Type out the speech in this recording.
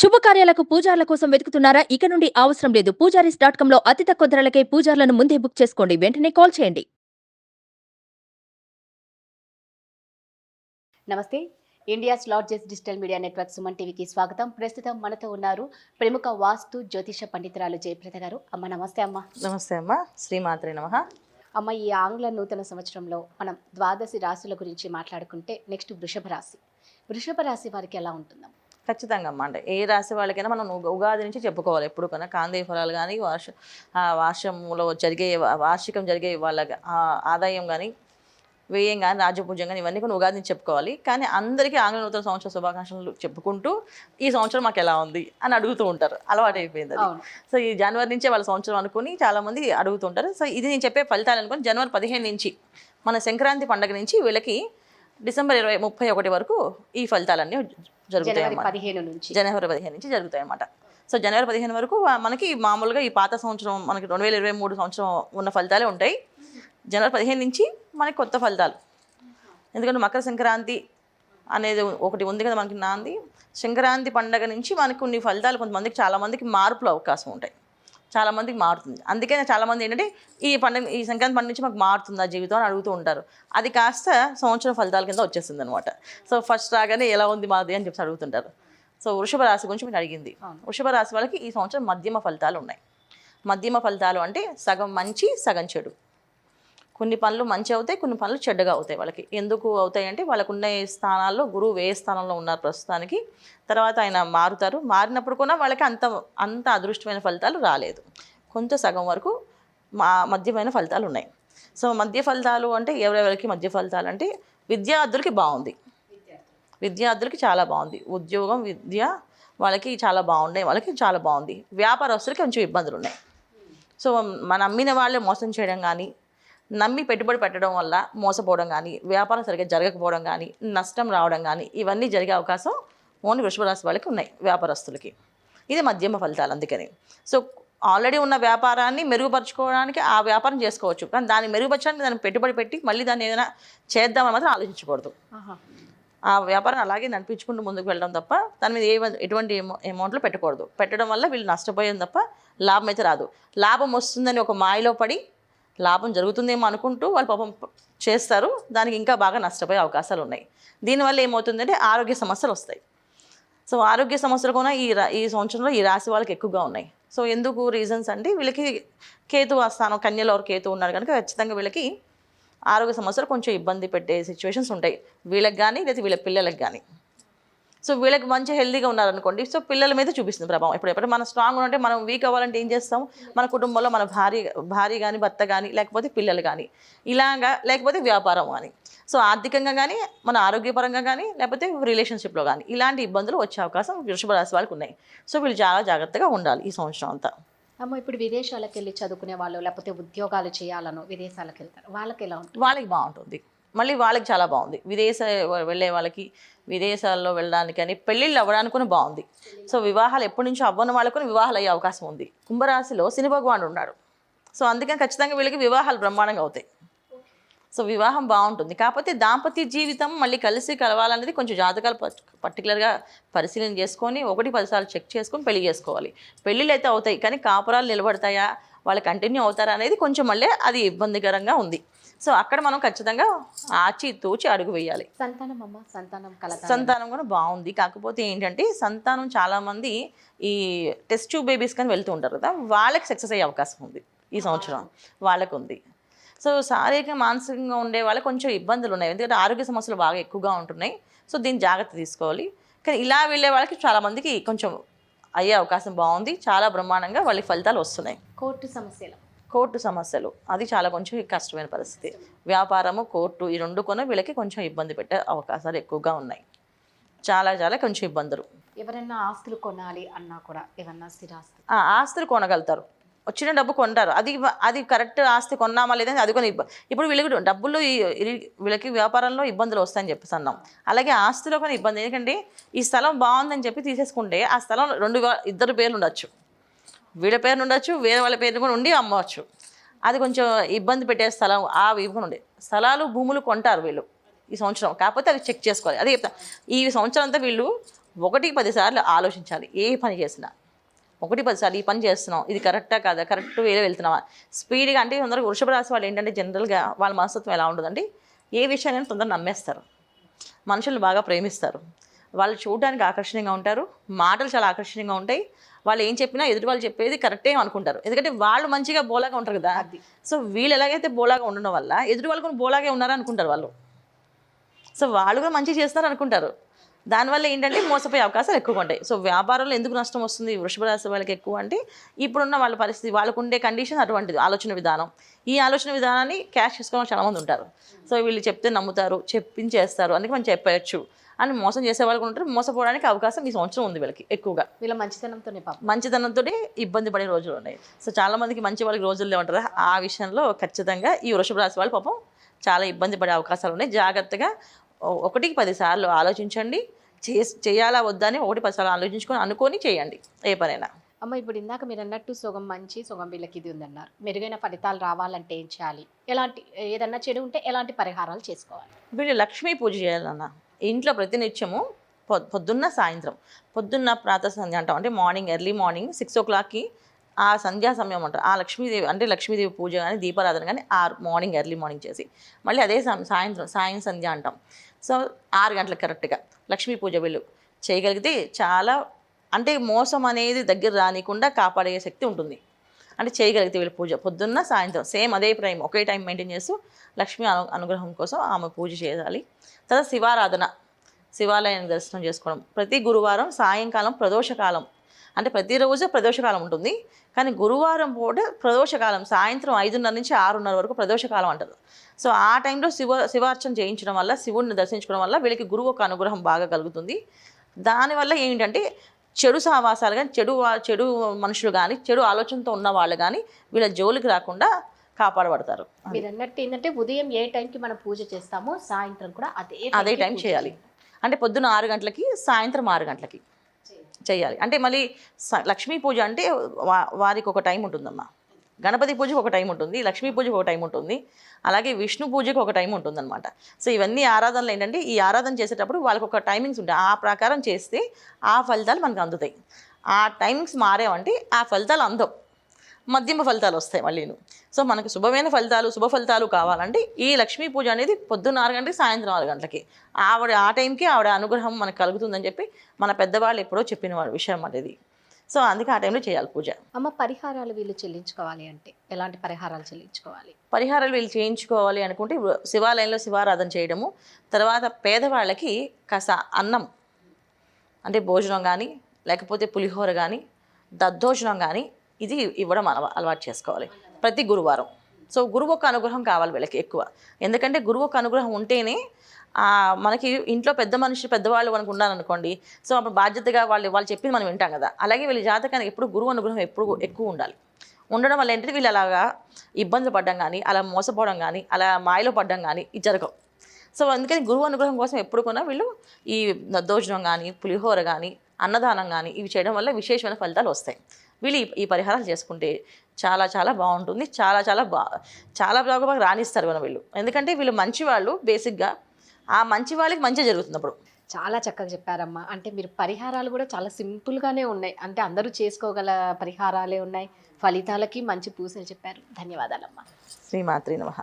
శుభకార్యాలకు పూజార్ల కోసం వెతుకుతున్నారా? ఇక నుండి అవసరం లేదు. పూజారీస్ డాట్ కామ్లో అతి తక్కువ ధరలకే పూజార్లను ముందే బుక్ చేసుకోండి. వెంటనే కాల్ చేయండి. నమస్తే. India's largest digital media network Suman టీవీకి స్వాగతం. ప్రస్తుతం మనతో ఉన్నారు ప్రముఖ వాస్తు జ్యోతిష పండితురాలు జయప్రద గారు. అమ్మ నమస్తే అమ్మ. నమస్తే అమ్మ. శ్రీమాత్రి నమ. అమ్మ ఈ ఆంగ్ల నూతన సంవత్సరంలో మనం ద్వాదశి రాశుల గురించి మాట్లాడుకుంటే నెక్స్ట్ వృషభ రాశి. వృషభ రాశి వారికి ఎలా ఉంటుందమ్మ? ఖచ్చితంగా అమ్మ. అంటే ఏ రాశి వాళ్ళకైనా మనం ఉగ- ఉగాది నుంచి చెప్పుకోవాలి. ఎప్పుడు కన్నా కాందేయ ఫలాలు కానీ వార్ష వార్షంలో జరిగే వార్షికం జరిగే వాళ్ళ ఆదాయం కానీ వ్యయం కానీ రాజపూజ్యం కానీ ఇవన్నీ కూడా ఉగాది నుంచి చెప్పుకోవాలి. కానీ అందరికీ ఆంగ్ల నూతన సంవత్సర శుభాకాంక్షలు చెప్పుకుంటూ ఈ సంవత్సరం మాకు ఎలా ఉంది అని అడుగుతూ ఉంటారు. అలవాటు అయిపోయింది సో ఈ జనవరి నుంచే వాళ్ళ సంవత్సరం అనుకుని చాలామంది అడుగుతుంటారు సో ఇది నేను చెప్పే ఫలితాలు అనుకుని జనవరి పదిహేను నుంచి మన సంక్రాంతి పండగ నుంచి వీళ్ళకి డిసెంబర్ ఇరవై ముప్పై ఒకటి వరకు ఈ ఫలితాలన్నీ జరుగుతాయి జనవరి పదిహేను నుంచి. జనవరి పదిహేను నుంచి జరుగుతాయి అన్నమాట సో జనవరి పదిహేను వరకు మనకి మామూలుగా ఈ పాత సంవత్సరం మనకి రెండు వేల ఇరవై మూడు సంవత్సరం ఉన్న ఫలితాలే ఉంటాయి. జనవరి పదిహేను నుంచి మనకి కొత్త ఫలితాలు. ఎందుకంటే మకర సంక్రాంతి అనేది ఒకటి ఉంది కదా మనకి నాంది. సంక్రాంతి పండగ నుంచి మనకి కొన్ని ఫలితాలు కొంతమందికి చాలామందికి మార్పులు అవకాశం ఉంటాయి. చాలామందికి మారుతుంది. అందుకనే చాలామంది ఏంటంటే ఈ పండుగ ఈ సంక్రాంతి పండుగ నుంచి మాకు మారుతుందా జీవితం అని అడుగుతూ ఉంటారు. అది కాస్త సంవత్సరం ఫలితాల కింద వచ్చేస్తుంది అనమాట సో ఫస్ట్ రాగానే ఎలా ఉంది మాది అని చెప్పి అడుగుతుంటారు. సో వృషభ రాశి గురించి మీరు అడిగింది. వృషభ రాశి వాళ్ళకి ఈ సంవత్సరం మధ్యమ ఫలితాలు ఉన్నాయి. మధ్యమ ఫలితాలు అంటే సగం మంచి సగం చెడు. కొన్ని పనులు మంచి అవుతాయి కొన్ని పనులు చెడ్డగా అవుతాయి వాళ్ళకి. ఎందుకు అవుతాయి అంటే వాళ్ళకున్న స్థానాల్లో గురువు ఏ స్థానంలో ఉన్నారు ప్రస్తుతానికి. తర్వాత ఆయన మారుతారు. మారినప్పుడు కూడా వాళ్ళకి అంత అంత అదృష్టమైన ఫలితాలు రాలేదు. కొంత సగం వరకు మా మధ్యమైన ఫలితాలు ఉన్నాయి. సో మధ్య ఫలితాలు అంటే ఎవరెవరికి మధ్య ఫలితాలు అంటే విద్యార్థులకి బాగుంది. విద్యార్థులకి చాలా బాగుంది. ఉద్యోగం విద్య వాళ్ళకి చాలా బాగున్నాయి. వాళ్ళకి చాలా బాగుంది. వ్యాపారస్తులకి కొంచెం ఇబ్బందులు ఉన్నాయి. సో మన అమ్మిన వాళ్ళే మోసం చేయడం కానీ నమ్మి పెట్టుబడి పెట్టడం వల్ల మోసపోవడం కానీ వ్యాపారం సరిగ్గా జరగకపోవడం కానీ నష్టం రావడం కానీ ఇవన్నీ జరిగే అవకాశం ఓన్లీ వృషభ రాశి వాళ్ళకి ఉన్నాయి వ్యాపారస్తులకి. ఇది మధ్యమ ఫలితాలు అందుకని. సో ఆల్రెడీ ఉన్న వ్యాపారాన్ని మెరుగుపరచుకోవడానికి ఆ వ్యాపారం చేసుకోవచ్చు. కానీ దాన్ని మెరుగుపరచడానికి దాన్ని పెట్టుబడి పెట్టి మళ్ళీ దాన్ని ఏదైనా చేద్దామని మాత్రం ఆలోచించకూడదు. ఆ వ్యాపారం అలాగే నడిపించుకుంటూ ముందుకు వెళ్ళడం తప్ప దాని మీద ఏ ఎటువంటి అమౌ- అమౌంట్లు పెట్టకూడదు. పెట్టడం వల్ల వీళ్ళు నష్టపోయాం తప్ప లాభం అయితే రాదు. లాభం వస్తుందని ఒక మాయలో పడి లాభం జరుగుతుందేమో అనుకుంటూ వాళ్ళు పాపం చేస్తారు. దానికి ఇంకా బాగా నష్టపోయే అవకాశాలు ఉన్నాయి. దీనివల్ల ఏమవుతుందంటే ఆరోగ్య సమస్యలు వస్తాయి. సో ఆరోగ్య సమస్యలు కూడా ఈ రా ఈ సంవత్సరంలో ఈ రాశి వాళ్ళకి ఎక్కువగా ఉన్నాయి. సో ఎందుకు రీజన్స్ అంటే వీళ్ళకి కేతు స్థానం కన్యలో కేతు ఉన్నారు కనుక ఖచ్చితంగా వీళ్ళకి ఆరోగ్య సమస్యలు కొంచెం ఇబ్బంది పెట్టే సిచ్యువేషన్స్ ఉంటాయి. వీళ్ళకి కానీ లేదా వీళ్ళ పిల్లలకు కానీ సో వీళ్ళకి మంచి హెల్తీగా ఉన్నారనుకోండి సో పిల్లల మీద చూపిస్తుంది ప్రభావం ఇప్పుడు ఎప్పుడు మనం స్ట్రాంగ్ ఉంటే మనం వీక్ అవ్వాలంటే ఏం చేస్తాం? మన కుటుంబంలో మన భార్య భార్య కానీ భర్త కానీ లేకపోతే పిల్లలు కానీ ఇలాగా లేకపోతే వ్యాపారం కానీ సో ఆర్థికంగా కానీ మన ఆరోగ్యపరంగా కానీ లేకపోతే రిలేషన్షిప్లో కానీ ఇలాంటి ఇబ్బందులు వచ్చే అవకాశం వృషభ రాశి వాళ్ళకి ఉన్నాయి. సో వీళ్ళు చాలా జాగ్రత్తగా ఉండాలి ఈ సంవత్సరం అంతా. అమ్మ ఇప్పుడు విదేశాలకు వెళ్ళి చదువుకునే వాళ్ళు లేకపోతే ఉద్యోగాలు చేయాలనో విదేశాలకు వెళ్తారు వాళ్ళకి ఎలా ఉంటుంది? వాళ్ళకి బాగుంటుంది. మళ్ళీ వాళ్ళకి చాలా బాగుంది. విదేశ వెళ్ళే వాళ్ళకి విదేశాల్లో వెళ్ళడానికి అని పెళ్ళిళ్ళు అవ్వడానికి కూడా బాగుంది. సో వివాహాలు ఎప్పటి నుంచో అవ్వని వాళ్ళకు వివాహాలు అయ్యే అవకాశం ఉంది. కుంభరాశిలో శని భగవానుడు ఉన్నాడు. సో అందుకని ఖచ్చితంగా వీళ్ళకి వివాహాలు బ్రహ్మాండంగా అవుతాయి. సో వివాహం బాగుంటుంది. కాకపోతే దాంపత్య జీవితం మళ్ళీ కలిసి కలవాలనేది కొంచెం జాతకాలు పర్టికులర్గా పరిశీలన చేసుకొని ఒకటి పదిసార్లు చెక్ చేసుకొని పెళ్ళి చేసుకోవాలి. పెళ్ళిళ్ళు అయితే అవుతాయి కానీ కాపురాలు నిలబడతాయా వాళ్ళు కంటిన్యూ అవుతారా అనేది కొంచెం మళ్ళీ అది ఇబ్బందికరంగా ఉంది. సో అక్కడ మనం ఖచ్చితంగా ఆచి తూచి అడుగు వేయాలి. సంతానం అమ్మ సంతానం కలత సంతానం కూడా బాగుంది. కాకపోతే ఏంటంటే సంతానం చాలామంది ఈ టెస్ట్ ట్యూబ్ బేబీస్ కానీ వెళ్తూ ఉంటారు కదా వాళ్ళకి సక్సెస్ అయ్యే అవకాశం ఉంది ఈ సంవత్సరం. వాళ్ళకు ఉంది సో శారీరక మానసికంగా ఉండే వాళ్ళకి కొంచెం ఇబ్బందులు ఉన్నాయి. ఎందుకంటే ఆరోగ్య సమస్యలు బాగా ఎక్కువగా ఉంటున్నాయి. సో దీన్ని జాగ్రత్త తీసుకోవాలి. కానీ ఇలా వెళ్ళే వాళ్ళకి చాలామందికి కొంచెం అయ్యే అవకాశం బాగుంది. చాలా బ్రహ్మాండంగా వాళ్ళకి ఫలితాలు వస్తున్నాయి. కోర్టు సమస్యలు. కోర్టు సమస్యలు. అది చాలా కొంచెం కష్టమైన పరిస్థితి. వ్యాపారము కోర్టు ఈ రెండు కొన వీళ్ళకి కొంచెం ఇబ్బంది పెట్టే అవకాశాలు ఎక్కువగా ఉన్నాయి. చాలా చాలా కొంచెం ఇబ్బందులు. ఎవరైనా ఆస్తులు కొనాలి అన్నా కూడా ఏమన్నా స్థిరాస్తులు ఆ, ఆస్తులు కొనగలుగుతారు. వచ్చిన డబ్బు కొంటారు. అది అది కరెక్ట్ ఆస్తి కొన్నామా లేదని అది కొని ఇప్పుడు వీళ్ళకి డబ్బులు వీళ్ళకి వ్యాపారంలో ఇబ్బందులు వస్తాయని చెప్పేసి అన్నాం. అలాగే ఆస్తిలో కొన్ని ఇబ్బంది. ఎందుకంటే ఈ స్థలం బాగుందని చెప్పి తీసేసుకుంటే ఆ స్థలం రెండు ఇద్దరు పేర్లు ఉండొచ్చు. వీళ్ళ పేరు ఉండొచ్చు వేరే వాళ్ళ పేరు కూడా ఉండి అమ్మవచ్చు. అది కొంచెం ఇబ్బంది పెట్టే స్థలం ఆ విభజన ఉండే. స్థలాలు భూములు కొంటారు వీళ్ళు ఈ సంవత్సరం. కాకపోతే అవి చెక్ చేసుకోవాలి. అదే చెప్తా. ఈ సంవత్సరం అంతా వీళ్ళు ఒకటి పదిసార్లు ఆలోచించాలి. ఏ పని చేసినా. ఒకటి పదిసార్లు ఈ పని చేస్తున్నాం. ఇది కరెక్టా కాదా? కరెక్ట్ వేలో వెళ్తున్నావా? స్పీడ్గా అంటే తొందరగా వృషభ రాశి వాళ్ళు ఏంటంటే జనరల్గా వాళ్ళ మనస్తత్వం ఎలా ఉండదండి? ఏ విషయాన్ని తొందరగా నమ్మేస్తారు. మనుషులు బాగా ప్రేమిస్తారు. వాళ్ళు చూడడానికి ఆకర్షణీయంగా ఉంటారు. మాటలు చాలా ఆకర్షణీయంగా ఉంటాయి. వాళ్ళు ఏం చెప్పినా ఎదుటి వాళ్ళు చెప్పేది కరెక్టే అనుకుంటారు. ఎందుకంటే వాళ్ళు మంచిగా బోలాగా ఉంటారు కదా. సో వీళ్ళు ఎలాగైతే బోలాగా ఉండడం వల్ల ఎదుటి వాళ్ళు కూడా బోలాగే ఉన్నారా అనుకుంటారు వాళ్ళు. సో వాళ్ళు కూడా మంచిగా చేస్తారు అనుకుంటారు దానివల్ల ఏంటంటే మోసపోయే అవకాశాలు ఎక్కువగా ఉంటాయి. సో వ్యాపారంలో ఎందుకు నష్టం వస్తుంది? వృషభ రాశి వాళ్ళకి ఎక్కువ అంటే ఇప్పుడున్న వాళ్ళ పరిస్థితి వాళ్ళకు ఉండే కండిషన్ అటువంటిది ఆలోచన విధానం. ఈ ఆలోచన విధానాన్ని క్యాష్ చేసుకోవడం చాలా మంది ఉంటారు. సో వీళ్ళు చెప్తే నమ్ముతారు చెప్పించేస్తారు. అందుకే మనం చెప్పచ్చు. అని మోసం చేసే వాళ్ళు ఉంటారు. మోసపోవడానికి అవకాశం ఈ సంవత్సరం ఉంది వీళ్ళకి ఎక్కువగా. వీళ్ళ మంచితనంతోనే పాపం. మంచితనంతో ఇబ్బంది పడే రోజులు ఉన్నాయి. సో చాలా మందికి మంచి వాళ్ళకి రోజుల్లో ఉంటారు ఆ విషయంలో ఖచ్చితంగా ఈ వృషభ రాశి వాళ్ళు పాపం చాలా ఇబ్బంది పడే అవకాశాలు ఉన్నాయి. జాగ్రత్తగా ఒకటికి పదిసార్లు ఆలోచించండి. చే చేయాలా వద్దా అని ఒకటి పదిసార్లు ఆలోచించుకొని అనుకొని చేయండి. ఏ పనైనా. అమ్మ ఇప్పుడు ఇందాక మీరు అన్నట్టు సుగం మంచి సుగం వీళ్ళకి ఇది ఉందన్నారు. మెరుగైన ఫలితాలు రావాలంటే ఏం చేయాలి? ఎలాంటి ఏదన్నా చెడు ఉంటే ఎలాంటి పరిహారాలు చేసుకోవాలి? వీళ్ళు లక్ష్మీ పూజ చేయాలన్న. ఇంట్లో ప్రతినిత్యము పొ పొద్దున్న సాయంత్రం. పొద్దున్న ప్రాత సంధ్య అంటాం. అంటే మార్నింగ్ ఎర్లీ మార్నింగ్ సిక్స్ ఓ క్లాక్కి ఆ సంధ్యా సమయం అంటారు ఆ లక్ష్మీదేవి అంటే లక్ష్మీదేవి పూజ కానీ దీపారాధన కానీ ఆ మార్నింగ్ ఎర్లీ మార్నింగ్ చేసి మళ్ళీ అదే సాయంత్రం సాయం సంధ్య అంటాం. సో ఆరు గంటలకు కరెక్ట్గా లక్ష్మీ పూజ వీళ్ళు చేయగలిగితే చాలా అంటే మోసం అనేది దగ్గర రానికుండా కాపాడే శక్తి ఉంటుంది. అంటే చేయగలిగితే వీళ్ళు పూజ. పొద్దున్న సాయంత్రం సేమ్ అదే టైం ఒకే టైం మెయింటైన్ చేస్తూ లక్ష్మి అను అనుగ్రహం కోసం ఆమె పూజ చేయాలి. తర్వాత శివారాధన శివాలయాన్ని దర్శనం చేసుకోవడం. ప్రతి గురువారం సాయంకాలం ప్రదోషకాలం. అంటే ప్రతిరోజు ప్రదోషకాలం ఉంటుంది. కానీ గురువారం పూట ప్రదోషకాలం సాయంత్రం ఐదున్నర నుంచి ఆరున్నర వరకు ప్రదోషకాలం అంటారు. సో ఆ టైంలో శివ శివార్చన చేయించడం వల్ల శివుడిని దర్శించుకోవడం వల్ల వీళ్ళకి గురువు ఒక అనుగ్రహం బాగా కలుగుతుంది. దానివల్ల ఏంటంటే చెడు సహవాసాలు కానీ చెడు చెడు మనుషులు కానీ చెడు ఆలోచనతో ఉన్న వాళ్ళు కానీ వీళ్ళ జోలికి రాకుండా కాపాడబడతారు. మీరు అన్నట్టు ఏంటంటే ఉదయం ఏ టైంకి మనం పూజ చేస్తామో సాయంత్రం కూడా అదే అదే టైం చేయాలి. అంటే పొద్దున ఆరు గంటలకి సాయంత్రం ఆరు గంటలకి చేయాలి. అంటే మళ్ళీ లక్ష్మీ పూజ అంటే వారికి ఒక టైం ఉంటుందమ్మా. గణపతి పూజకు ఒక టైం ఉంటుంది లక్ష్మీ పూజకు ఒక టైం ఉంటుంది అలాగే విష్ణు పూజకు ఒక టైం ఉంటుంది అనమాట సో ఇవన్నీ ఆరాధనలు ఏంటంటే ఈ ఆరాధన చేసేటప్పుడు వాళ్ళకి ఒక టైమింగ్స్ ఉంటాయి. ఆ ప్రకారం చేస్తే ఆ ఫలితాలు మనకు అందుతాయి. ఆ టైమింగ్స్ మారేవంటే ఆ ఫలితాలు అందవు మధ్యమ ఫలితాలు వస్తాయి మళ్ళీను. సో మనకు శుభమైన ఫలితాలు శుభ ఫలితాలు కావాలంటే ఈ లక్ష్మీ పూజ అనేది పొద్దున్న ఆరు గంటలకి సాయంత్రం ఆరు గంటలకి. ఆవిడ ఆ టైంకి ఆవిడ అనుగ్రహం మనకు కలుగుతుందని చెప్పి మన పెద్దవాళ్ళు ఎప్పుడో చెప్పిన విషయం అనేది. సో అందుకే ఆ టైంలో చేయాలి పూజ. అమ్మ పరిహారాలు వీళ్ళు చెల్లించుకోవాలి అంటే ఎలాంటి పరిహారాలు చెల్లించుకోవాలి? పరిహారాలు వీళ్ళు చేయించుకోవాలి అనుకుంటే శివాలయంలో శివారాధన చేయడము తర్వాత పేదవాళ్ళకి కాస్త అన్నం అంటే భోజనం కానీ లేకపోతే పులిహోర కానీ దద్దోజనం కానీ ఇది ఇవ్వడం అలవా అలవాటు చేసుకోవాలి ప్రతి గురువారం. సో గురువు ఒక అనుగ్రహం కావాలి వీళ్ళకి ఎక్కువ. ఎందుకంటే గురువు ఒక అనుగ్రహం ఉంటేనే మనకి ఇంట్లో పెద్ద మనిషి పెద్దవాళ్ళు మనకు ఉండాలనుకోండి సో అప్పుడు బాధ్యతగా వాళ్ళు వాళ్ళు చెప్పింది మనం వింటాం కదా. అలాగే వీళ్ళ జాతకానికి ఎప్పుడు గురువు అనుగ్రహం ఎప్పుడు ఎక్కువ ఉండాలి. ఉండడం వల్ల ఏంటంటే వీళ్ళు అలాగా ఇబ్బందులు పడడం కానీ అలా మోసపోవడం కానీ అలా మాయలో పడడం కానీ ఇది జరగవు. సో అందుకని గురువు అనుగ్రహం కోసం ఎప్పుడు కూడా వీళ్ళు ఈ దద్దోజనం కానీ పులిహోర కానీ అన్నదానం కానీ ఇవి చేయడం వల్ల విశేషమైన ఫలితాలు వస్తాయి. వీళ్ళు ఈ- పరిహారాలు చేసుకుంటే చాలా చాలా బాగుంటుంది. చాలా చాలా బా చాలా బాగా బాగా రాణిస్తారు మన వీళ్ళు. ఎందుకంటే వీళ్ళు మంచి వాళ్ళు బేసిక్గా ఆ మంచి వాళ్ళకి మంచి జరుగుతుంది అప్పుడు చాలా చక్కగా చెప్పారమ్మా. అంటే మీరు పరిహారాలు కూడా చాలా సింపుల్గానే ఉన్నాయి. అంటే అందరూ చేసుకోగల పరిహారాలే ఉన్నాయి. ఫలితాలకి మంచి పూసలు చెప్పారు. ధన్యవాదాలమ్మా. శ్రీమాత్రి నమః.